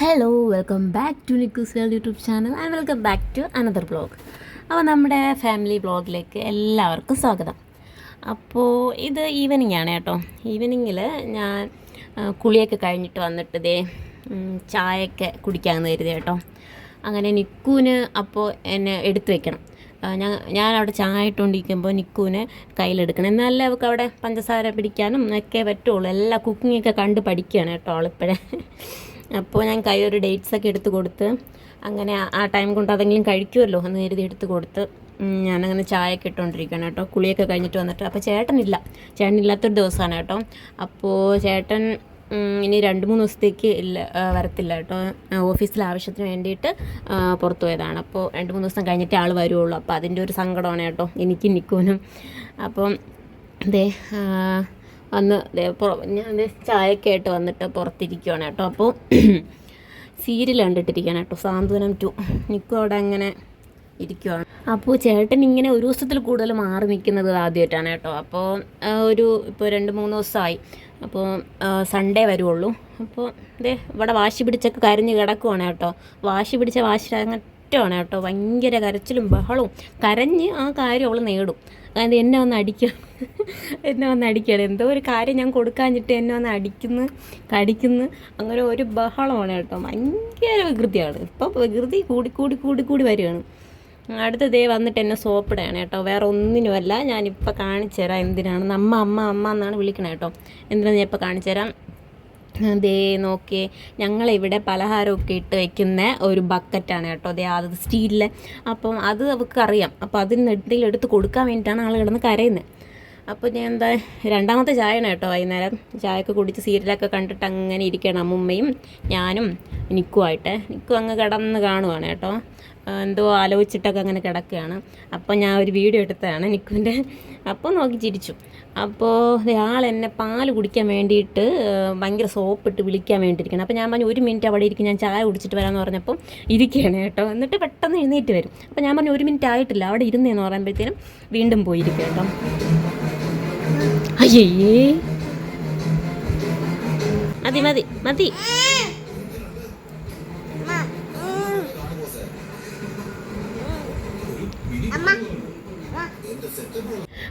Hello welcome back to Nikku's world YouTube channel and welcome back to another blog അപ്പോൾ നമ്മുടെ family ബ്ലോഗിലേക്ക് എല്ലാവർക്കും സ്വാഗതം. അപ്പോൾ ഇത് ഈവനിങ് ആണ് കേട്ടോ. ഈവനിങ്ങിൽ ഞാൻ കുളിയൊക്കെ കഴിഞ്ഞിട്ട് വന്നിട്ട് ഇതേ ചായയൊക്കെ കുടിക്കാമെന്ന് കരുതി കേട്ടോ. അങ്ങനെ നിക്കൂന് അപ്പോൾ എന്നെ എടുത്തു വെക്കണം. ഞാൻ ഞാൻ അവിടെ ചായ ഇട്ടുകൊണ്ടിരിക്കുമ്പോൾ നിക്കൂനെ കയ്യിലെടുക്കണം. എന്നാലേ അവൾക്ക് അവിടെ പഞ്ചസാര പിടിക്കാനും ഒക്കെ പറ്റുള്ളൂ. എല്ലാ കുക്കിങ്ങൊക്കെ കണ്ട് പഠിക്കുകയാണ് കേട്ടോ അവളിപ്പോഴേ അപ്പോൾ ഞാൻ കൈ ഒരു ഡേറ്റ്സ് ഒക്കെ എടുത്ത് കൊടുത്ത് അങ്ങനെ ആ- ടൈം കൊണ്ട് അതെങ്കിലും കഴിക്കുമല്ലോ എന്ന് കരുതി എടുത്ത് കൊടുത്ത്. ഞാനങ്ങനെ ചായയൊക്കെ ഇട്ടുകൊണ്ടിരിക്കുകയാണ് കേട്ടോ. കുളിയൊക്കെ കഴിഞ്ഞിട്ട് വന്നിട്ട്. അപ്പോൾ ചേട്ടനില്ല. ചേട്ടനില്ലാത്തൊരു ദിവസമാണ് കേട്ടോ. അപ്പോൾ ചേട്ടൻ ഇനി രണ്ട് മൂന്ന് ദിവസത്തേക്ക് ഇല്ല വരത്തില്ല കേട്ടോ. ഓഫീസിലെ ആവശ്യത്തിന് വേണ്ടിയിട്ട് പുറത്തു പോയതാണ്. അപ്പോൾ രണ്ട് മൂന്ന് ദിവസം കഴിഞ്ഞിട്ട് ആൾ വരുള്ളൂ. അപ്പോൾ അതിന്റെ ഒരു സങ്കടമാണ് കേട്ടോ. എനിക്ക് നിൽക്കുവാനും അപ്പം ദേ ദേ ഞാൻ ചായയൊക്കെ ആയിട്ട് വന്നിട്ട് പുറത്തിരിക്കുകയാണ് കേട്ടോ. അപ്പോൾ സീരിയൽ കണ്ടിട്ടിരിക്കുകയാണ് കേട്ടോ. സാന്ത്വനം ടു. നിൽക്കും അവിടെ അങ്ങനെ ഇരിക്കുവാണ്. അപ്പോൾ ചേട്ടൻ ഇങ്ങനെ ഒരു ദിവസത്തിൽ കൂടുതൽ മാറി നിൽക്കുന്നത് ആദ്യമായിട്ടാണ് കേട്ടോ. അപ്പോൾ ഒരു ഇപ്പോൾ രണ്ട് മൂന്ന് ദിവസമായി. അപ്പോൾ സൺഡേ വരുള്ളൂ അപ്പോൾ ഇതേ ഇവിടെ വാശി പിടിച്ചൊക്കെ കരഞ്ഞ് കിടക്കുവാണ് കേട്ടോ. വാശി പിടിച്ച വാശി അങ്ങറ്റാണ് കേട്ടോ. ഭയങ്കര കരച്ചിലും ബഹളവും. കരഞ്ഞ് ആ കാര്യം അവൾ നേടും. അതായത് എന്നെ വന്ന് അടിക്കുക എന്നെ വന്ന് അടിക്കുകയാണ്. എന്തോ ഒരു കാര്യം ഞാൻ കൊടുക്കാഞ്ഞിട്ട് എന്നെ വന്ന് അടിക്കുന്നു കടിക്കുന്നു. അങ്ങനെ ഒരു ബഹളമാണ് കേട്ടോ. ഭയങ്കര വികൃതിയാണ്. ഇപ്പം വികൃതി കൂടി കൂടി കൂടി കൂടി വരികയാണ്. അടുത്ത ദേ വന്നിട്ട് എന്നെ സോപ്പിടുകയാണ് കേട്ടോ. വേറെ ഒന്നിനുമല്ല. ഞാനിപ്പോൾ കാണിച്ചു തരാം എന്തിനാണ് അമ്മ അമ്മ അമ്മ എന്നാണ് വിളിക്കണേ കേട്ടോ. എന്തിനാണ് ഞാൻ ഇപ്പോൾ കാണിച്ചു തരാം ദേ നോക്കിയേ ഞങ്ങളിവിടെ പലഹാരമൊക്കെ ഇട്ട് വയ്ക്കുന്ന ഒരു ബക്കറ്റാണ് കേട്ടോ. ദേ അത് സ്റ്റീലിലെ. അപ്പം അത് അവൾക്ക് അറിയാം അപ്പോൾ അതിന് എന്തെങ്കിലും എടുത്ത് കൊടുക്കാൻ വേണ്ടിയിട്ടാണ് ആൾ കിടന്ന് കരയുന്നത് അപ്പോൾ ഞാൻ എന്താ രണ്ടാമത്തെ ചായയാണ് കേട്ടോ വൈകുന്നേരം. ചായയൊക്കെ കുടിച്ച് സീരിയലൊക്കെ കണ്ടിട്ട് അങ്ങനെ ഇരിക്കണം അമ്മുമ്മയും ഞാനും നിക്കുമായിട്ട് നിക്കും അങ്ങ് കിടന്ന് കാണുവാണ് കേട്ടോ. എന്തോ ആലോചിച്ചിട്ടൊക്കെ അങ്ങനെ കിടക്കുകയാണ്. അപ്പോൾ ഞാൻ ഒരു വീഡിയോ എടുത്തതാണ് നിക്കുവിന്റെ. അപ്പോൾ നോക്കി ചിരിച്ചു. അപ്പോൾ ആൾ എന്നെ പാൽ കുടിക്കാൻ വേണ്ടിയിട്ട് ഭയങ്കര സോപ്പിട്ട് വിളിക്കാൻ വേണ്ടിയിരിക്കണം അപ്പോൾ ഞാൻ പറഞ്ഞു ഒരു മിനിറ്റ് അവിടെ ഇരിക്കും ഞാൻ ചായ കുടിച്ചിട്ട് വരാമെന്ന് പറഞ്ഞപ്പോൾ ഇരിക്കുകയാണ് കേട്ടോ. എന്നിട്ട് പെട്ടെന്ന് എഴുന്നേറ്റ് വരും. അപ്പോൾ ഞാൻ പറഞ്ഞു ഒരു മിനിറ്റ് ആയിട്ടില്ല അവിടെ ഇരുന്നേന്ന് പറയുമ്പോഴത്തേനും വീണ്ടും പോയിരിക്കും കേട്ടോ. അയ്യേ. മതി മതി മതി.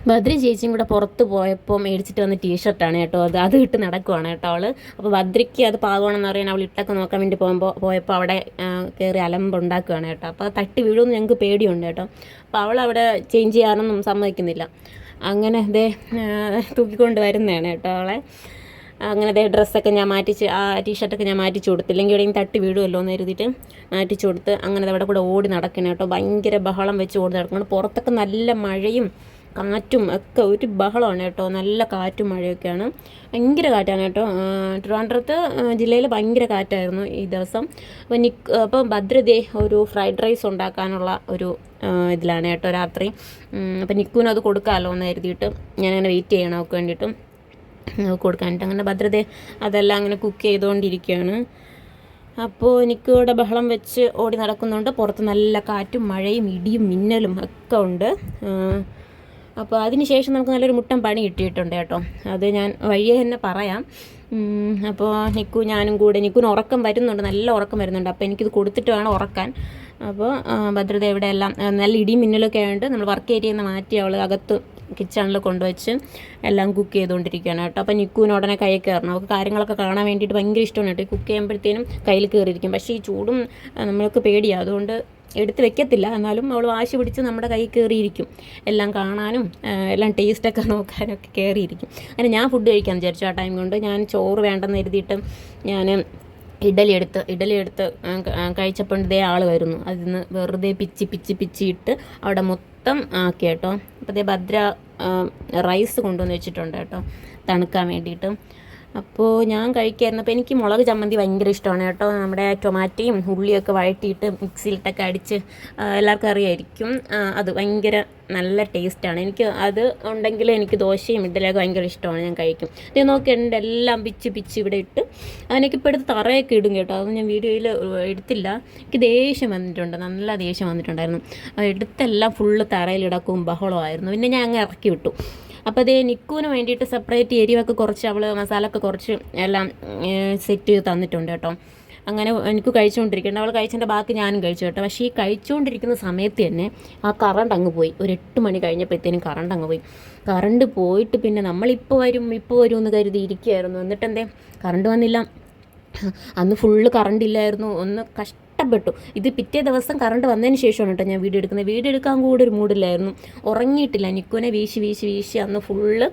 ഭദ്ര ചേച്ചിയും കൂടെ പുറത്ത് പോയപ്പോൾ മേടിച്ചിട്ട് വന്ന ടീഷർട്ടാണ് കേട്ടോ. അത് അത് ഇട്ട് നടക്കുവാണ് കേട്ടോ അവൾ. അപ്പോൾ ഭദ്രയ്ക്ക് അത് പാകമാണെന്ന് പറയാൻ അവൾ ഇട്ടൊക്കെ നോക്കാൻ വേണ്ടി പോകുമ്പോൾ പോയപ്പോൾ അവിടെ കയറി അലമ്പുണ്ടാക്കുകയാണ് കേട്ടോ. അപ്പോൾ തട്ടി വീഴുമെന്ന് ഞങ്ങൾക്ക് പേടിയുണ്ട് കേട്ടോ. അപ്പോൾ അവൾ അവിടെ ചേഞ്ച് ചെയ്യാനൊന്നും സമ്മതിക്കുന്നില്ല. അങ്ങനെ ഇതേ തൂക്കിക്കൊണ്ട് വരുന്നതാണ് കേട്ടോ അവളെ. അങ്ങനെ അതേ ഡ്രസ്സൊക്കെ ഞാൻ മാറ്റിച്ച് ആ ടീഷർട്ടൊക്കെ ഞാൻ മാറ്റിച്ച് കൊടുത്തു ഇല്ലെങ്കിൽ എവിടെയും തട്ടി വീഴുമല്ലോ എന്ന് കരുതിയിട്ട് മാറ്റിച്ച് കൊടുത്ത് അങ്ങനെ അവിടെ കൂടെ ഓടി നടക്കണം കേട്ടോ. ഭയങ്കര ബഹളം വെച്ച് ഓടി നടക്കണം. പുറത്തൊക്കെ നല്ല മഴയും കാറ്റും ഒക്കെ ഒരു ബഹളമാണ് കേട്ടോ. നല്ല കാറ്റും മഴയൊക്കെയാണ്. ഭയങ്കര കാറ്റാണ് കേട്ടോ. ട്രിവാൻഡ്രത്ത് ജില്ലയിൽ ഭയങ്കര കാറ്റായിരുന്നു ഈ ദിവസം. അപ്പോൾ നിക്ക് അപ്പോൾ ഭദ്രതേ ഒരു ഫ്രൈഡ് റൈസ് ഉണ്ടാക്കാനുള്ള ഒരു ഇതിലാണ് കേട്ടോ രാത്രി. അപ്പോൾ നിക്കുവിനും അത് കൊടുക്കാമല്ലോ എന്ന് കരുതിയിട്ട് ഞാനങ്ങനെ വെയിറ്റ് ചെയ്യണം അവൾക്ക് വേണ്ടിയിട്ടും കൊടുക്കാനായിട്ട് അങ്ങനെ ഭദ്രത അതെല്ലാം അങ്ങനെ കുക്ക് ചെയ്തുകൊണ്ടിരിക്കുകയാണ് അപ്പോൾ എനിക്ക് ഇവിടെ ബഹളം വെച്ച് ഓടി നടക്കുന്നുണ്ട് പുറത്ത് നല്ല കാറ്റും മഴയും ഇടിയും മിന്നലും ഒക്കെ ഉണ്ട്. അപ്പോൾ അതിന് ശേഷം നമുക്ക് നല്ലൊരു മുട്ടൻ പണി കിട്ടിയിട്ടുണ്ട് കേട്ടോ. അത് ഞാൻ വഴിയെ തന്നെ പറയാം. അപ്പോൾ നിക്കു ഞാനും കൂടെ നിക്കുന് ഉറക്കം വരുന്നുണ്ട് നല്ല ഉറക്കം വരുന്നുണ്ട്. അപ്പോൾ എനിക്കിത് കൊടുത്തിട്ട് വേണം ഉറക്കാൻ. അപ്പോൾ ഭദ്രത ഇവിടെ എല്ലാം നല്ല ഇടിയും മിന്നലൊക്കെ ആയതുകൊണ്ട് നമ്മൾ വർക്ക് ഏരിയയിൽ നിന്ന് മാറ്റി അവൾ അകത്ത് കിച്ചണിൽ കൊണ്ടുവച്ച് എല്ലാം കുക്ക് ചെയ്തുകൊണ്ടിരിക്കുകയാണ് കേട്ടോ. അപ്പോൾ നിക്കുവിന് ഉടനെ കൈ കയറണം. അവൾക്ക് കാര്യങ്ങളൊക്കെ കാണാൻ വേണ്ടിയിട്ട് ഭയങ്കര ഇഷ്ടമാണ് കേട്ടോ. കുക്ക് ചെയ്യുമ്പോഴത്തേനും കയ്യിൽ കയറിയിരിക്കും. പക്ഷേ ഈ ചൂടും നമ്മൾക്ക് പേടിയാണ് അതുകൊണ്ട് എടുത്ത് വെക്കത്തില്ല. എന്നാലും അവൾ വാശി പിടിച്ച് നമ്മുടെ കൈ കയറിയിരിക്കും. എല്ലാം കാണാനും എല്ലാം ടേസ്റ്റൊക്കെ നോക്കാനൊക്കെ കയറിയിരിക്കും. അങ്ങനെ ഞാൻ ഫുഡ് കഴിക്കാമെന്ന് വിചാരിച്ചു ആ ടൈം കൊണ്ട്. ഞാൻ ചോറ് വേണ്ടെന്ന് കരുതിയിട്ട് ഞാൻ ഇഡലി എടുത്ത് ഇഡലി എടുത്ത് കഴിച്ചപ്പോൾ ഇതേ ആൾ വരുന്നു. അതിൽ നിന്ന് വെറുതെ പിച്ചി പിച്ചി പിച്ചി ഇട്ട് അവിടെ മൊത്തം ആക്കി കേട്ടോ. അപ്പോൾ ഇതേ ഭദ്ര റൈസ് കൊണ്ടുവന്ന് വെച്ചിട്ടുണ്ട് കേട്ടോ തണുക്കാൻ വേണ്ടിയിട്ട്. അപ്പോൾ ഞാൻ കഴിക്കായിരുന്നു അപ്പോൾ എനിക്ക് മുളക് ചമ്മന്തി ഭയങ്കര ഇഷ്ടമാണ് കേട്ടോ. നമ്മുടെ ടൊമാറ്റയും ഉള്ളിയൊക്കെ വഴറ്റിയിട്ട് മിക്സിയിലിട്ടൊക്കെ അടിച്ച് എല്ലാവർക്കും അറിയായിരിക്കും. അത് ഭയങ്കര നല്ല ടേസ്റ്റാണ്. എനിക്ക് അത് ഉണ്ടെങ്കിൽ എനിക്ക് ദോശയും ഇഡലിയൊക്കെ ഭയങ്കര ഇഷ്ടമാണ് ഞാൻ കഴിക്കും. ഇത് നോക്കിയിട്ടുണ്ട് എല്ലാം പിച്ച് പിച്ച് ഇവിടെ ഇട്ട് അതിനൊക്കെ ഇപ്പോൾ എടുത്ത് തറയൊക്കെ ഇടും കേട്ടോ. അത് ഞാൻ വീഡിയോയിൽ എടുത്തില്ല. എനിക്ക് ദേഷ്യം വന്നിട്ടുണ്ട്. നല്ല ദേഷ്യം വന്നിട്ടുണ്ടായിരുന്നു. എടുത്തെല്ലാം ഫുള്ള് തറയിലിടക്കും ബഹളമായിരുന്നു. പിന്നെ ഞാൻ അങ്ങ് ഇറക്കി വിട്ടു. അപ്പോൾ അതേ നിക്കുവിന് വേണ്ടിയിട്ട് സെപ്പറേറ്റ് എരിവൊക്കെ കുറച്ച് അവൾ മസാല ഒക്കെ കുറച്ച് എല്ലാം സെറ്റ് ചെയ്ത് തന്നിട്ടുണ്ട് കേട്ടോ. അങ്ങനെ എനിക്ക് കഴിച്ചുകൊണ്ടിരിക്കുന്നുണ്ട് അവൾ കഴിച്ചതിന്റെ ബാക്കി ഞാനും കഴിച്ചു കേട്ടോ. പക്ഷേ ഈ കഴിച്ചുകൊണ്ടിരിക്കുന്ന സമയത്ത് തന്നെ ആ കറണ്ട് അങ്ങ് പോയി. ഒരു എട്ട് മണി കഴിഞ്ഞപ്പോഴത്തേനും കറണ്ട് അങ്ങ് പോയി. കറണ്ട് പോയിട്ട് പിന്നെ നമ്മളിപ്പോൾ വരും ഇപ്പോൾ വരും എന്ന് കരുതി ഇരിക്കുകയായിരുന്നു. എന്നിട്ടെന്തേ? കറണ്ട് വന്നില്ല. അന്ന് ഫുള്ള് കറണ്ട് ഇല്ലായിരുന്നു. ഒന്ന് കഷ്ടപ്പെട്ടു ഇത് പിറ്റേ ദിവസം കറണ്ട് വന്നതിന് ശേഷമാണ് കേട്ടോ ഞാൻ വീഡിയോ എടുക്കുന്നത്. വീഡിയോ എടുക്കാൻ കൂടെ ഒരു മൂഡിലായിരുന്നു ഉറങ്ങിയിട്ടില്ല. നിക്കുനെ വീശി വീശി വീശി അന്ന് ഫുള്ള്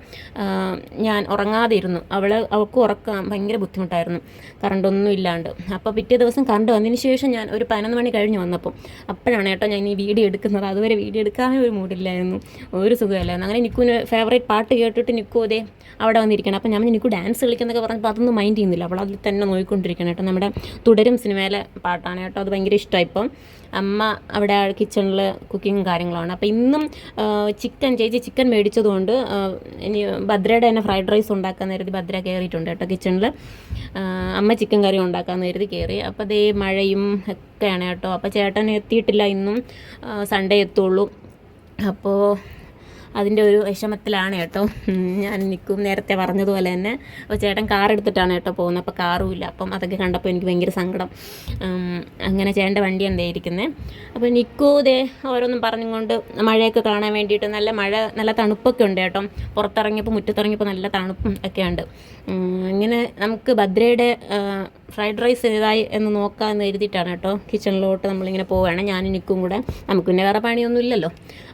ഞാൻ ഉറങ്ങാതെ ഇരുന്നു അവൾ അവൾക്ക് ഉറക്കാൻ ഭയങ്കര ബുദ്ധിമുട്ടായിരുന്നു. കറണ്ടൊന്നും ഇല്ലാണ്ട്. അപ്പോൾ പിറ്റേ ദിവസം കറണ്ട് വന്നതിന് ശേഷം ഞാൻ ഒരു പതിനൊന്ന് മണി കഴിഞ്ഞ് വന്നപ്പോൾ അപ്പോഴാണ് കേട്ടോ ഞാൻ ഈ വീഡിയോ എടുക്കുന്നത്. അതുവരെ വീഡിയോ എടുക്കാനേ ഒരു മൂഡില്ലായിരുന്നു ഒരു സുഖമില്ലായിരുന്നു. അങ്ങനെ നിക്കുവിന് ഫേവറേറ്റ് പാട്ട് കേട്ടിട്ട് നിക്കു അതേ അവിടെ വന്നിരിക്കണം. അപ്പോൾ ഞാൻ നിക്കു ഡാൻസ് കളിക്കുന്നൊക്കെ പറഞ്ഞപ്പോൾ അതൊന്നും മൈൻഡ് ചെയ്യുന്നില്ല. അവൾ അതിൽ തന്നെ നോക്കിക്കൊണ്ടിരിക്കണം കേട്ടോ. നമ്മുടെ തുടരും സിനിമയിലെ പാട്ടാണ് കേട്ടോ. അത് ഭയങ്കര ഇഷ്ടമായി ഇപ്പം. അമ്മ അവിടെ കിച്ചണിൽ കുക്കിങ്ങും കാര്യങ്ങളാണ് അപ്പോൾ ഇന്നും ചിക്കൻ ചേച്ചി ചിക്കൻ മേടിച്ചതുകൊണ്ട് ഇനി ഭദ്രയുടെ തന്നെ ഫ്രൈഡ് റൈസ് ഉണ്ടാക്കാൻ കരുതി ഭദ്ര കയറിയിട്ടുണ്ട് കേട്ടോ കിച്ചണിൽ അമ്മ ചിക്കൻ കറി ഉണ്ടാക്കാൻ കരുതി കയറി അപ്പോൾ അതേ മഴയും ഒക്കെയാണ് കേട്ടോ. അപ്പോൾ ചേട്ടൻ എത്തിയിട്ടില്ല ഇന്നും. സൺഡേ എത്തുള്ളൂ. അപ്പോൾ അതിന്റെ ഒരു വിഷമത്തിലാണ് കേട്ടോ. ഞാൻ നിൽക്കും നേരത്തെ പറഞ്ഞതുപോലെ തന്നെ അപ്പോൾ ചേട്ടൻ കാർ എടുത്തിട്ടാണ് കേട്ടോ പോകുന്നത്. അപ്പോൾ കാറും ഇല്ല. അപ്പം അതൊക്കെ കണ്ടപ്പോൾ എനിക്ക് ഭയങ്കര സങ്കടം. അങ്ങനെ ചേട്ടന്റെ വണ്ടി എന്താ ഇരിക്കുന്നത് അപ്പോൾ നിൽക്കൂ ദേ ഓരോന്നും പറഞ്ഞുകൊണ്ട് മഴയൊക്കെ കാണാൻ വേണ്ടിയിട്ട് നല്ല മഴ നല്ല തണുപ്പൊക്കെ ഉണ്ട് കേട്ടോ. പുറത്തിറങ്ങിയപ്പോൾ മുറ്റത്തിറങ്ങിയപ്പോൾ നല്ല തണുപ്പും ഒക്കെ ഉണ്ട്. ഇങ്ങനെ നമുക്ക് ഭദ്രയുടെ ഫ്രൈഡ് റൈസ് ഏതായി എന്ന് നോക്കാമെന്ന് എഴുതിയിട്ടാണ് കേട്ടോ. കിച്ചണിലോട്ട് നമ്മളിങ്ങനെ പോവുകയാണ്. ഞാൻ നിൽക്കും കൂടെ. നമുക്ക് പിന്നെ വേറെ പണിയൊന്നും ഇല്ലല്ലോ.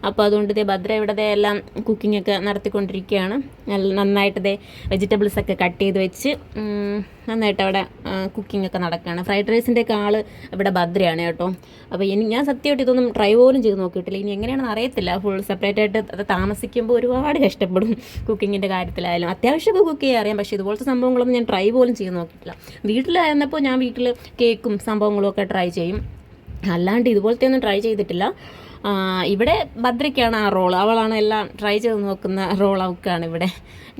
അപ്പോൾ അതുകൊണ്ട് ഇതേ ഭദ്ര ഇവിടെ എല്ലാം കുക്കിംഗ് ഒക്കെ നടത്തിക്കൊണ്ടിരിക്കുകയാണ്. നന്നായിട്ട് ദേ വെജിറ്റബിൾസ് ഒക്കെ കട്ട് ചെയ്ത് വെച്ച് നന്നായിട്ട് അവിടെ കുക്കിംഗ് ഒക്കെ നടക്കുകയാണ് ഫ്രൈഡ് റൈസിന്റെ ഒക്കെ ഇവിടെ ഭദ്രയാണ് കേട്ടോ. അപ്പോൾ ഇനി ഞാൻ സത്യമായിട്ട് ഇതൊന്നും ട്രൈ പോലും ചെയ്ത് നോക്കിയിട്ടില്ല. ഇനി എങ്ങനെയാണെന്ന് അറിയത്തില്ല. ഫുൾ സെപ്പറേറ്റ് ആയിട്ട് അത് താമസിക്കുമ്പോൾ ഒരുപാട് കഷ്ടപ്പെടും കുക്കിങ്ങിന്റെ കാര്യത്തിലായാലും. അത്യാവശ്യമൊക്കെ കുക്ക് ചെയ്യാൻ അറിയാം. പക്ഷേ ഇതുപോലത്തെ സംഭവങ്ങളൊന്നും ഞാൻ ട്രൈ പോലും ചെയ്ത് നോക്കിയിട്ടില്ല. വീട്ടിലായിരുന്നപ്പോൾ ഞാൻ വീട്ടിൽ കേക്കും സംഭവങ്ങളും ഒക്കെ ട്രൈ ചെയ്യും. അല്ലാണ്ട് ഇതുപോലത്തെ ഒന്നും ട്രൈ ചെയ്തിട്ടില്ല. ഇവിടെ ഭദ്രയ്ക്കാണ് ആ റോൾ അവളാണ് എല്ലാം ട്രൈ ചെയ്ത് നോക്കുന്ന റോൾ അവൾക്കാണ് ഇവിടെ.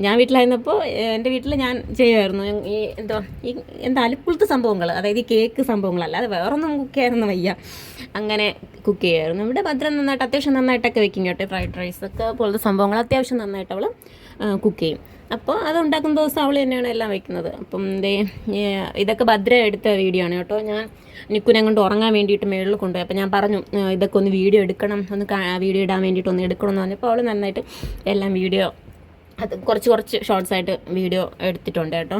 ഞാൻ വീട്ടിലായിരുന്നപ്പോൾ എന്റെ വീട്ടിൽ ഞാൻ ചെയ്യുമായിരുന്നു. ഈ എന്തോ ഈ എന്താ അലുപ്പുളത്തെ സംഭവങ്ങൾ അതായത് ഈ കേക്ക് സംഭവങ്ങളല്ലാതെ വേറൊന്നും കുക്ക് ചെയ്യാനൊന്നും വയ്യ. അങ്ങനെ കുക്ക് ചെയ്യുമായിരുന്നു. ഇവിടെ ഭദ്ര നന്നായിട്ട് അത്യാവശ്യം നന്നായിട്ടൊക്കെ വെക്കും കേട്ടോ. ഫ്രൈഡ് റൈസ് ഒക്കെ പോലത്തെ സംഭവങ്ങൾ അത്യാവശ്യം നന്നായിട്ട് അവൾ കുക്ക് ചെയ്യും. അപ്പോൾ അത് ഉണ്ടാക്കുന്ന ദിവസം അവൾ തന്നെയാണ് എല്ലാം വെക്കുന്നത്. അപ്പം ദേ ഇതൊക്കെ ഭദ്ര എടുത്ത വീഡിയോ ആണ് കേട്ടോ. ഞാൻ നിക്കുനെ കൊണ്ട് ഉറങ്ങാൻ വേണ്ടിയിട്ട് മേളിൽ കൊണ്ടുപോയി. അപ്പോൾ ഞാൻ പറഞ്ഞു ഇതൊക്കെ ഒന്ന് വീഡിയോ എടുക്കണം. ഒന്ന് വീഡിയോ ഇടാൻ വേണ്ടിയിട്ട് ഒന്ന് എടുക്കണം എന്ന് പറഞ്ഞപ്പോൾ അവൾ നന്നായിട്ട് എല്ലാം വീഡിയോ അത് കുറച്ച് കുറച്ച് ഷോർട്സ് ആയിട്ട് വീഡിയോ എടുത്തിട്ടുണ്ട് കേട്ടോ.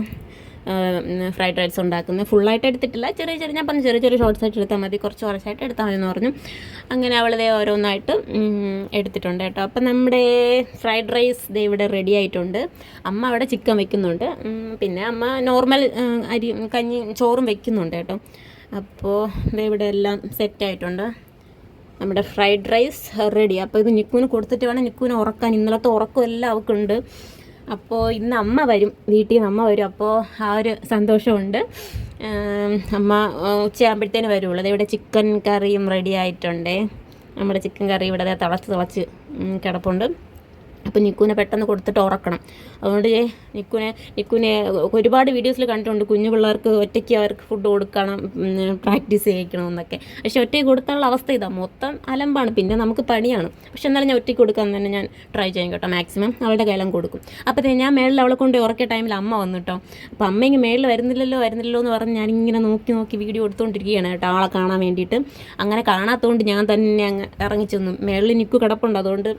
ഫ്രൈഡ് റൈസ് ഉണ്ടാക്കുന്നത്. ഫുള്ളായിട്ട് എടുത്തിട്ടില്ല. ചെറിയ ചെറിയ ഞാൻ പറഞ്ഞു ചെറിയ ചെറിയ ഷോർട്സ് ആയിട്ട് എടുത്താൽ മതി. കുറച്ച് കുറച്ചായിട്ട് എടുത്താൽ മതി എന്ന് പറഞ്ഞു. അങ്ങനെ അവളതേ ഓരോന്നായിട്ട് എടുത്തിട്ടുണ്ട് കേട്ടോ. അപ്പം നമ്മുടെ ഫ്രൈഡ് റൈസ് ദേ ഇവിടെ റെഡി ആയിട്ടുണ്ട്. അമ്മ അവിടെ ചിക്കൻ വെക്കുന്നുണ്ട്. പിന്നെ അമ്മ നോർമൽ അരി കഞ്ഞി ചോറും വെക്കുന്നുണ്ട് കേട്ടോ. അപ്പോൾ ഇവിടെ എല്ലാം സെറ്റായിട്ടുണ്ട് നമ്മുടെ ഫ്രൈഡ് റൈസ് റെഡി അപ്പോൾ ഇത് നിക്കുവിന് കൊടുത്തിട്ട് വേണം. നിക്കുവിനെ ഉറക്കാൻ. ഇന്നലത്തെ ഉറക്കം എല്ലാം അവൾക്കുണ്ട്. അപ്പോൾ ഇന്ന് അമ്മ വരും വീട്ടിൽ നിന്ന് അമ്മ വരും. അപ്പോൾ ആ ഒരു സന്തോഷമുണ്ട്. അമ്മ ഉച്ചയാകുമ്പോഴത്തേന് വരുള്ളൂ. ഇവിടെ ചിക്കൻ കറിയും റെഡി ആയിട്ടുണ്ട്. നമ്മുടെ ചിക്കൻ കറി ഇവിടെ തിളച്ച് തിളച്ച് കിടപ്പുണ്ട്. അപ്പോൾ നിക്കുവിനെ പെട്ടെന്ന് കൊടുത്തിട്ട് ഉറക്കണം. അതുകൊണ്ട് നിക്കുവിനെ നിക്കുവിനെ ഒരുപാട് വീഡിയോസിൽ കണ്ടിട്ടുണ്ട്. കുഞ്ഞു പിള്ളേർക്ക് ഒറ്റയ്ക്ക് അവർക്ക് ഫുഡ് കൊടുക്കണം പ്രാക്ടീസ് ചെയ്യിക്കണം എന്നൊക്കെ പക്ഷെ ഒറ്റയ്ക്ക് കൊടുക്കാനുള്ള അവസ്ഥ ഇതാണ് മൊത്തം അലമ്പാണ്. പിന്നെ നമുക്ക് പണിയാണ്. പക്ഷെ എന്നാലും ഞാൻ ഒറ്റയ്ക്ക് കൊടുക്കാൻ തന്നെ ഞാൻ ട്രൈ ചെയ്യും കേട്ടോ. മാക്സിമം അവളുടെ കയ്യിലും കൊടുക്കും. അപ്പോൾ ഞാൻ മേളിൽ അവളെ കൊണ്ട് ഉറക്കിയ ടൈമിൽ അമ്മ വന്നു കേട്ടോ. അപ്പോൾ അമ്മ ഇങ്ങനെ മേളിൽ വരുന്നില്ലല്ലോ വരുന്നില്ലല്ലോ എന്ന് പറഞ്ഞ് ഞാനിങ്ങനെ നോക്കി നോക്കി വീഡിയോ എടുത്തുകൊണ്ടിരിക്കുകയാണ് കേട്ടോ. ആളെ കാണാൻ വേണ്ടിയിട്ട്. അങ്ങനെ കാണാത്തതുകൊണ്ട് ഞാൻ തന്നെ അങ്ങ് ഇറങ്ങിച്ചെന്നു മേളിൽ നിൽക്കു കിടപ്പുണ്ട്. അതുകൊണ്ട്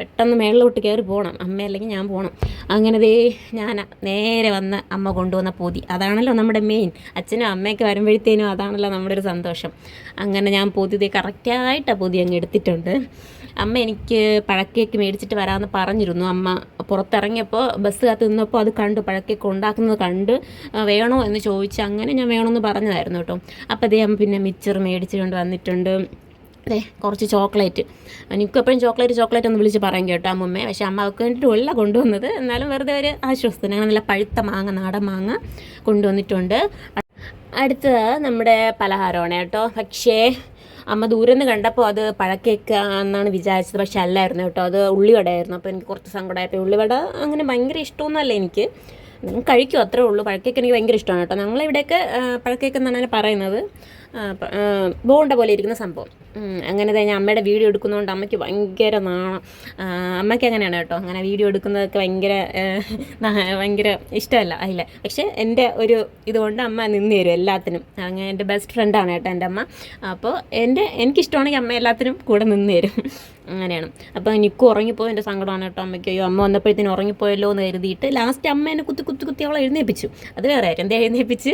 പെട്ടെന്ന് മേളിലോട്ട് കയറി പോകണം അമ്മ അല്ലെങ്കിൽ ഞാൻ പോകണം അങ്ങനെ ദേ ഞാൻ നേരെ വന്ന് അമ്മ കൊണ്ടുവന്ന പൊതി. അതാണല്ലോ നമ്മുടെ മെയിൻ അച്ഛനും അമ്മയൊക്കെ വരുമ്പോഴത്തേനും അതാണല്ലോ നമ്മുടെ ഒരു സന്തോഷം. അങ്ങനെ ഞാൻ പൊതി ദേ കറക്റ്റായിട്ട് ആ പൊതി അങ്ങ് എടുത്തിട്ടുണ്ട്. അമ്മ എനിക്ക് പഴക്കേക്ക് മേടിച്ചിട്ട് വരാമെന്ന് പറഞ്ഞിരുന്നു. അമ്മ പുറത്തിറങ്ങിയപ്പോൾ ബസ് കാത്ത് നിന്നപ്പോൾ അത് കണ്ടു. പഴക്കേക്ക് ഉണ്ടാക്കുന്നത് കണ്ട് വേണോ? എന്ന് ചോദിച്ച് അങ്ങനെ ഞാൻ വേണമെന്ന് പറഞ്ഞതായിരുന്നു കേട്ടോ. അപ്പോൾ അതേ അമ്മ പിന്നെ മിച്ചർ മേടിച്ചുകൊണ്ട് വന്നിട്ടുണ്ട്. അതെ കുറച്ച് ചോക്ലേറ്റ്. എനിക്ക് എപ്പോഴും ചോക്ലേറ്റ് ചോക്ലേറ്റ് ഒന്ന് വിളിച്ച് പറയും കേട്ടോ അമ്മമ്മേ. പക്ഷേ അമ്മ അവൾക്ക് വേണ്ടിയിട്ടുള്ള കൊണ്ടുവന്നത് എന്നാലും വെറുതെ ഒരു ആശ്വാസത്തിന്. അങ്ങനെ നല്ല പഴുത്ത മാങ്ങ നാടൻ മാങ്ങ കൊണ്ടുവന്നിട്ടുണ്ട്. അടുത്തത് നമ്മുടെ പലഹാരമാണ് കേട്ടോ. പക്ഷേ അമ്മ ദൂരെ നിന്ന് കണ്ടപ്പോൾ അത് പഴക്കേക്ക് എന്നാണ് വിചാരിച്ചത്. പക്ഷേ അല്ലായിരുന്നു കേട്ടോ. അത് ഉള്ളിവടയായിരുന്നു. അപ്പോൾ എനിക്ക് കുറച്ച് സങ്കടമായപ്പോൾ ഉള്ളിവട അങ്ങനെ ഭയങ്കര ഇഷ്ടമൊന്നുമല്ല എനിക്ക്. കഴിക്കും അത്രേ ഉള്ളൂ. പഴക്കേക്ക് എനിക്ക് ഭയങ്കര ഇഷ്ടമാണ് കേട്ടോ. ഞങ്ങളിവിടെയൊക്കെ പഴക്കേക്ക് എന്നാണ് പറയുന്നത്. ബോണ്ട പോലെ ഇരിക്കുന്ന സംഭവം. അങ്ങനെ തന്നെ അമ്മയുടെ വീഡിയോ എടുക്കുന്നതുകൊണ്ട് അമ്മയ്ക്ക് ഭയങ്കര നാണം. അമ്മയ്ക്ക് അങ്ങനെയാണ് കേട്ടോ. അങ്ങനെ വീഡിയോ എടുക്കുന്നതൊക്കെ ഭയങ്കര ഭയങ്കര ഇഷ്ടമല്ല അതില്ല പക്ഷേ എന്റെ ഒരു ഇതുകൊണ്ട് അമ്മ നിന്ന് തരും എല്ലാത്തിനും. അങ്ങനെ എന്റെ ബെസ്റ്റ് ഫ്രണ്ടാണ് കേട്ടോ എന്റെ അമ്മ. അപ്പോൾ എന്റെ എനിക്കിഷ്ടമാണെങ്കിൽ അമ്മ എല്ലാത്തിനും കൂടെ നിന്ന് തരും. അങ്ങനെയാണ്. അപ്പോൾ എനിക്ക് ഉറങ്ങിപ്പോയി എന്റെ സങ്കടമാണ് കേട്ടോ അമ്മയ്ക്ക്. അയ്യോ അമ്മ വന്നപ്പോഴത്തേനും ഉറങ്ങിപ്പോയല്ലോ എന്ന് കരുതിയിട്ട് ലാസ്റ്റ് അമ്മ എന്നെ കുത്തി കുത്തി കുത്തി അവളെ എഴുന്നേപ്പിച്ചു. അത് വേറെ ആയിരുന്നു എഴുന്നേപ്പിച്ച്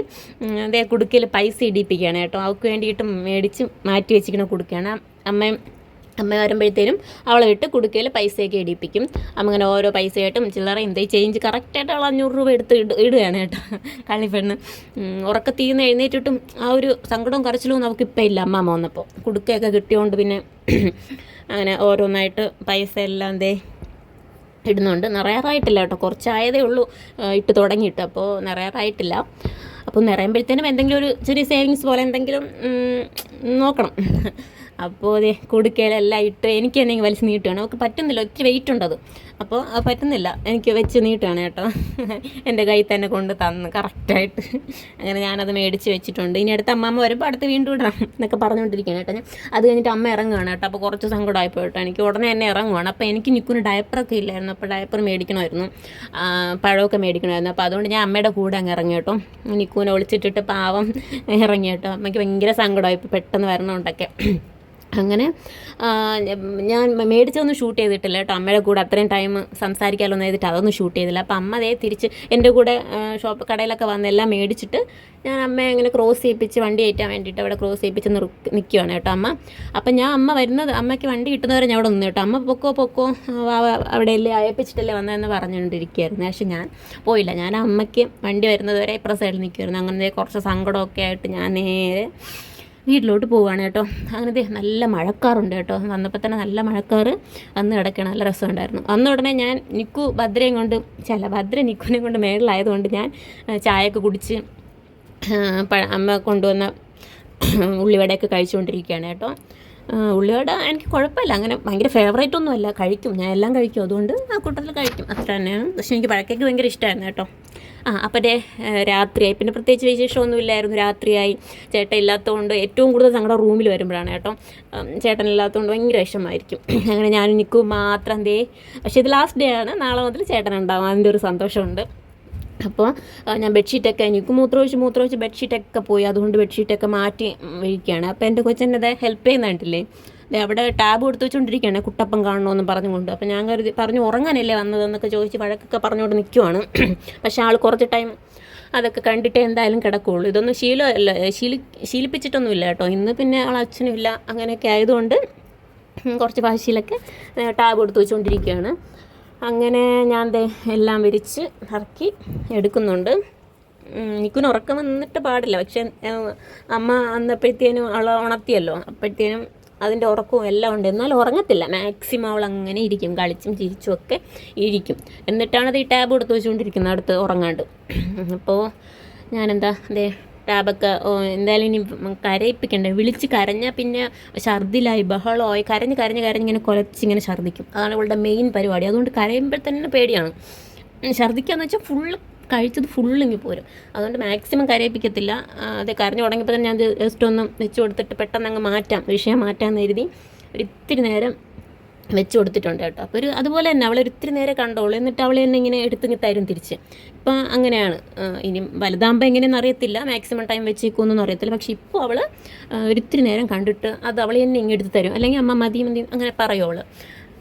അതേ കുടുക്കയിൽ പൈസ ഇടിപ്പിക്കുകയാണ് കേട്ടോ. അവൾക്ക് വേണ്ടിയിട്ട് മേടിച്ച് മാറ്റി വെച്ചിരിക്കുന്ന കുടുക്കയാണ്. അമ്മയും അമ്മ വരുമ്പോഴത്തേനും അവളെ ഇട്ട് കുടുക്കയിൽ പൈസയൊക്കെ ഇടിപ്പിക്കും. അമ്മ ഇങ്ങനെ ഓരോ പൈസയായിട്ടും ചില്ലറ എന്തേ ചേഞ്ച് കറക്റ്റായിട്ട് അവൾ അഞ്ഞൂറ് രൂപ എടുത്ത് ഇട ഇടുകയാണ് കേട്ടോ. കളിപ്പെണ്ണ് ഉറക്കത്തിൽ നിന്ന് എഴുന്നേറ്റിട്ടും ആ ഒരു സങ്കടവും കരച്ചിലും നമുക്ക് ഇപ്പം ഇല്ല അമ്മ വന്നപ്പോൾ. കുടുക്കയൊക്കെ കിട്ടിയോണ്ട് പിന്നെ അങ്ങനെ ഓരോന്നായിട്ട് പൈസ എല്ലാം എന്തേ ഇടുന്നുണ്ട്. നിറയാറായിട്ടില്ല കേട്ടോ. കുറച്ചായതേ ഉള്ളൂ. ഇട്ട് തുടങ്ങിയിട്ട്. അപ്പോൾ നിറയാറായിട്ടില്ല. അപ്പോൾ നിറയുമ്പോഴത്തേനും എന്തെങ്കിലും ഒരു ചെറിയ സേവിങ്സ് പോലെ എന്തെങ്കിലും നോക്കണം. അപ്പോൾ അതെ കുടുക്കയിലെല്ലാം ഇട്ട് എനിക്ക് എന്തെങ്കിലും വലിച്ച് നീട്ടുകയാണ് അവൾക്ക് പറ്റുന്നില്ല. ഒത്തിരി വെയിറ്റ് ഉണ്ടത്. അപ്പോൾ പറ്റുന്നില്ല. എനിക്ക് വെച്ച് നീട്ടുകയാണ് കേട്ടോ. എന്റെ കയ്യിൽ തന്നെ കൊണ്ട് തന്ന് കറക്റ്റായിട്ട്. അങ്ങനെ ഞാനത് മേടിച്ച് വെച്ചിട്ടുണ്ട്. ഇനി അടുത്ത അമ്മമ്മ വരുമ്പോൾ അടുത്ത് വീണ്ടും ഇടാം എന്നൊക്കെ പറഞ്ഞുകൊണ്ടിരിക്കുകയാണ് കേട്ടോ ഞാൻ. അത് കഴിഞ്ഞിട്ട് അമ്മ ഇറങ്ങുകയാണ് കേട്ടോ. അപ്പോൾ കുറച്ച് സങ്കടമായിപ്പോയി കേട്ടോ എനിക്ക് ഉടനെ തന്നെ ഇറങ്ങുവാണ്. അപ്പോൾ എനിക്ക് നിൽക്കുന്ന ഡയപ്പറൊക്കെ ഇല്ലായിരുന്നു. അപ്പോൾ ഡയപ്പർ മേടിക്കണമായിരുന്നു. പഴമൊക്കെ മേടിക്കണമായിരുന്നു. അപ്പോൾ അതുകൊണ്ട് ഞാൻ അമ്മയുടെ കൂടെ അങ്ങ് ഇറങ്ങി കേട്ടോ. നിക്കൂനെ ഒളിച്ചിട്ടിട്ട് പാവം ഇറങ്ങി കേട്ടോ. അമ്മയ്ക്ക് ഭയങ്കര സങ്കടമായി. പെട്ടെന്ന് വരണമുണ്ടൊക്കെ അങ്ങനെ ഞാൻ മേടിച്ചതൊന്നും ഷൂട്ട് ചെയ്തിട്ടില്ല കേട്ടോ. അമ്മയുടെ കൂടെ അത്രയും ടൈം സംസാരിക്കാമല്ലോ എന്ന് ചെയ്തിട്ട് അതൊന്നും ഷൂട്ട് ചെയ്തില്ല. അപ്പം അമ്മ അതേ തിരിച്ച് എന്റെ കൂടെ ഷോപ്പ് കടയിലൊക്കെ വന്ന് എല്ലാം മേടിച്ചിട്ട് ഞാൻ അമ്മയെ അങ്ങനെ ക്രോസ് ചെയ്യിപ്പിച്ച് വണ്ടി കയറ്റാൻ വേണ്ടിയിട്ട് അവിടെ ക്രോസ് ചെയ്യിപ്പിച്ച് നിർ നിൽക്കുവാണ് കേട്ടോ അമ്മ. അപ്പം ഞാൻ അമ്മ വരുന്നത് അമ്മയ്ക്ക് വണ്ടി കിട്ടുന്നവരെ ഞാൻ അവിടെ നിന്ന് കേട്ടോ. അമ്മ പൊക്കോ പൊക്കോ അവിടെയല്ലേ അയപ്പിച്ചിട്ടല്ലേ വന്നതെന്ന് പറഞ്ഞുകൊണ്ടിരിക്കുകയായിരുന്നു പക്ഷെ ഞാൻ പോയില്ല. ഞാൻ അമ്മയ്ക്ക് വണ്ടി വരുന്നത് വരെ ഇപ്പുറ സൈഡിൽ നിൽക്കുമായിരുന്നു അങ്ങനെ കുറച്ച് സങ്കടമൊക്കെ ആയിട്ട് ഞാൻ നേരെ വീട്ടിലോട്ട് പോവുകയാണ് കേട്ടോ. അങ്ങനെ നല്ല മഴക്കാറുണ്ട് കേട്ടോ. വന്നപ്പോൾ തന്നെ നല്ല മഴക്കാറ് അന്ന് കിടക്കണം നല്ല രസമുണ്ടായിരുന്നു. അന്ന് ഉടനെ ഞാൻ നിക്കു ഭദ്രയും കൊണ്ട് ചില ഭദ്ര നിക്കുവിനെയും കൊണ്ട് മേളിലായതുകൊണ്ട് ഞാൻ ചായയൊക്കെ കുടിച്ച് അമ്മ കൊണ്ടുവന്ന ഉള്ളിവടയൊക്കെ കഴിച്ചുകൊണ്ടിരിക്കുകയാണ് കേട്ടോ. ഉള്ളിവട എനിക്ക് കുഴപ്പമില്ല. അങ്ങനെ ഭയങ്കര ഫേവറേറ്റ് ഒന്നുമല്ല. കഴിക്കും. ഞാൻ എല്ലാം കഴിക്കും. അതുകൊണ്ട് ആ കൂട്ടത്തിൽ കഴിക്കും. അത്ര തന്നെയാണ്. പക്ഷേ എനിക്ക് പഴക്കേക്ക് ഭയങ്കര ഇഷ്ടമായിരുന്നു കേട്ടോ. ആ അപ്പം ദേ രാത്രിയായി. പിന്നെ പ്രത്യേകിച്ച് വിശേഷമൊന്നുമില്ലായിരുന്നു രാത്രിയായി. ചേട്ടൻ ഇല്ലാത്തതുകൊണ്ട് ഏറ്റവും കൂടുതൽ ഞങ്ങളുടെ റൂമിൽ വരുമ്പോഴാണ് കേട്ടോ. ചേട്ടൻ ഇല്ലാത്തതുകൊണ്ട് ഭയങ്കര വിഷമമായിരിക്കും. അങ്ങനെ ഞാൻ നിൽക്കും മാത്രം ദേ. പക്ഷേ ഇത് ലാസ്റ്റ് ഡേ ആണ്. നാളെ മുതൽ ചേട്ടൻ ഉണ്ടാവും അതിന്റെ ഒരു സന്തോഷമുണ്ട്. അപ്പോൾ ഞാൻ ബെഡ്ഷീറ്റൊക്കെ എനിക്ക് മൂത്രമൊഴിച്ച് മൂത്രമൊഴിച്ച് ബെഡ്ഷീറ്റൊക്കെ പോയി. അതുകൊണ്ട് ബെഡ്ഷീറ്റൊക്കെ മാറ്റി വയ്ക്കുകയാണ് അപ്പോൾ എന്റെ കൊച്ചെന്നെ അത് ഹെൽപ്പ് ചെയ്യുന്നുണ്ടല്ലേ അവിടെ ടാബ് കൊടുത്ത് വെച്ചുകൊണ്ടിരിക്കുകയാണ് കുട്ടപ്പം കാണണമെന്ന് പറഞ്ഞുകൊണ്ട്. അപ്പോൾ ഞാൻ കരുതി പറഞ്ഞു ഉറങ്ങാനല്ലേ വന്നതെന്നൊക്കെ ചോദിച്ച് വഴക്കൊക്കെ പറഞ്ഞുകൊണ്ട് നിൽക്കുവാണ് പക്ഷേ ആൾ കുറച്ച് ടൈം അതൊക്കെ കണ്ടിട്ടേ എന്തായാലും കിടക്കുകയുള്ളൂ ഇതൊന്നും ശീലമല്ല ശീലി ശീലിപ്പിച്ചിട്ടൊന്നുമില്ല കേട്ടോ. ഇന്ന് പിന്നെ ആൾ അച്ഛനും ഇല്ല അങ്ങനെയൊക്കെ ആയതുകൊണ്ട് കുറച്ച് ഭാഷയിലൊക്കെ ടാബ് എടുത്ത് വെച്ചുകൊണ്ടിരിക്കുകയാണ് അങ്ങനെ ഞാൻ എല്ലാം വിരിച്ച് ഇറക്കി എടുക്കുന്നുണ്ട്. എനിക്കൊന്ന് ഉറക്കം വന്നിട്ട് പാടില്ല. പക്ഷെ അമ്മ അന്നപ്പോഴത്തേനും അവളെ ഉണർത്തിയല്ലോ. അപ്പോഴത്തേനും അതിന്റെ ഉറക്കവും എല്ലാം ഉണ്ട്. എന്നാൽ ഉറങ്ങത്തില്ല. മാക്സിമം അവൾ അങ്ങനെ ഇരിക്കും. കളിച്ചും ചിരിച്ചും ഒക്കെ ഇരിക്കും. എന്നിട്ടാണ് അത് ഈ ടാബ് എടുത്ത് വെച്ചുകൊണ്ടിരിക്കുന്നത് അടുത്ത് ഉറങ്ങാണ്ട്. അപ്പോൾ ഞാനെന്താ അതെ ടാബൊക്കെ എന്തായാലും ഇനി കരയിപ്പിക്കണ്ടേ? വിളിച്ച് കരഞ്ഞാൽ പിന്നെ ഛർദിലായി ബഹളമായി കരഞ്ഞ് കരഞ്ഞ് കരഞ്ഞ് ഇങ്ങനെ കുലച്ചിങ്ങനെ ഛർദ്ദിക്കും അതാണ് ഇവളുടെ മെയിൻ പരിപാടി. അതുകൊണ്ട് കരയുമ്പോൾ തന്നെ പേടിയാണ്. ഛർദ്ദിക്കുക എന്ന് വെച്ചാൽ ഫുള്ള് കഴിച്ചത് ഫുള്ളിങ്ങി പോരും. അതുകൊണ്ട് മാക്സിമം കരയിപ്പിക്കത്തില്ല. അത് കരഞ്ഞു തുടങ്ങിയപ്പോൾ തന്നെ ഞാൻ ജസ്റ്റ് ഒന്ന് വെച്ച് കൊടുത്തിട്ട് പെട്ടെന്ന് അങ്ങ് മാറ്റാം വിഷയം മാറ്റാമെന്ന് കരുതി ഒരിത്തിരി നേരം വെച്ച് കൊടുത്തിട്ടുണ്ട് കേട്ടോ. അപ്പോൾ ഒരു അതുപോലെ തന്നെ അവളെ ഒരിത്തിരി നേരെ കണ്ടോളൂ. എന്നിട്ട് അവളെ തന്നെ ഇങ്ങനെ എടുത്തിങ്ങി തരും തിരിച്ച്. ഇപ്പം അങ്ങനെയാണ്. ഇനി വലുതാകുമ്പോൾ എങ്ങനെയെന്ന് അറിയത്തില്ല. മാക്സിമം ടൈം വെച്ചേക്കുമെന്നൊന്നും അറിയത്തില്ല. പക്ഷേ ഇപ്പോൾ അവൾ ഒരിത്തിരി നേരം കണ്ടിട്ട് അത് അവൾ തന്നെ ഇങ്ങെടുത്ത് തരും. അല്ലെങ്കിൽ അമ്മ മതി മതി അങ്ങനെ പറയും അവൾ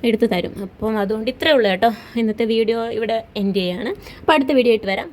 എടുത്ത് തരും. അപ്പം അതുകൊണ്ട് ഇത്രയേ ഉള്ളൂ കേട്ടോ. ഇന്നത്തെ വീഡിയോ ഇവിടെ എൻഡ് ചെയ്യാണ്. അപ്പോൾ അടുത്ത വീഡിയോ ആയിട്ട് വരാം.